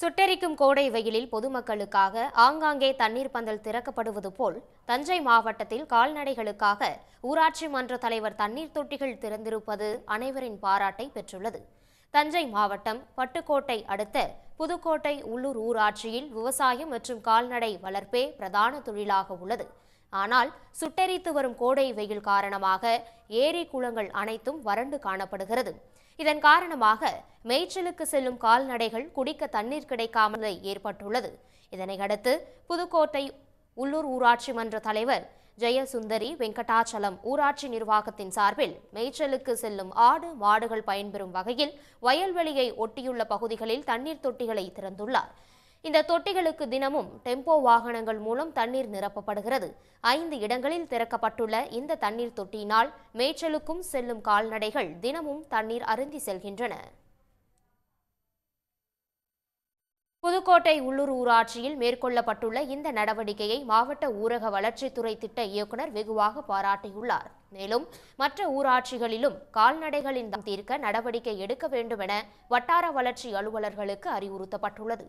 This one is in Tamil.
சுட்டெரிக்கும் கோடை வெயிலில் பொதுமக்களுக்காக ஆங்காங்கே தண்ணீர் பந்தல் திறக்கப்படுவது போல் தஞ்சை மாவட்டத்தில் கால்நடைகளுக்காக ஊராட்சி மன்ற தலைவர் தண்ணீர் தொட்டிகள் திறந்திருப்பது அனைவரின் பாராட்டை பெற்றுள்ளது. தஞ்சை மாவட்டம் பட்டுக்கோட்டை அடுத்த புதுக்கோட்டை உள்ளூர் ஊராட்சியில் விவசாயம் மற்றும் கால்நடை வளர்ப்பே பிரதான தொழிலாக உள்ளது. ஆனால் சுட்டெரித்து வரும் கோடை வெயில் காரணமாக ஏரி குளங்கள் அனைத்தும் வறண்டு காணப்படுகிறது. இதன் காரணமாக மேய்ச்சலுக்கு செல்லும் கால்நடைகள் குடிக்க தண்ணீர் கிடைக்காமல் ஏற்பட்டுள்ளது. இதனை அடுத்து புதுக்கோட்டை உள்ளூர் ஊராட்சி மன்ற தலைவர் ஜெயசுந்தரி வெங்கடாச்சலம் ஊராட்சி நிர்வாகத்தின் சார்பில் மேய்ச்சலுக்கு செல்லும் ஆடு மாடுகள் பயன்பெறும் வகையில் வயல்வெளியை ஒட்டியுள்ள பகுதிகளில் தண்ணீர் தொட்டிகளை திறந்துள்ளார். இந்த தொட்டிகளுக்கு தினமும் டெம்போ வாகனங்கள் மூலம் தண்ணீர் நிரப்பப்படுகிறது. ஐந்து இடங்களில் திறக்கப்பட்டுள்ள இந்த தண்ணீர் தொட்டியினால் மேய்ச்சலுக்கும் செல்லும் கால்நடைகள் தினமும் தண்ணீர் அருந்தி செல்கின்றன. புதுக்கோட்டை உள்ளூர் ஊராட்சியில் மேற்கொள்ளப்பட்டுள்ள இந்த நடவடிக்கையை மாவட்ட ஊரக வளர்ச்சித்துறை திட்ட இயக்குனர் வெகுவாக பாராட்டியுள்ளார். மேலும் மற்ற ஊராட்சிகளிலும் கால்நடைகளின் தீர்க்க நடவடிக்கை எடுக்க வேண்டும் என வட்டார வளர்ச்சி அலுவலர்களுக்கு அறிவுறுத்தப்பட்டுள்ளது.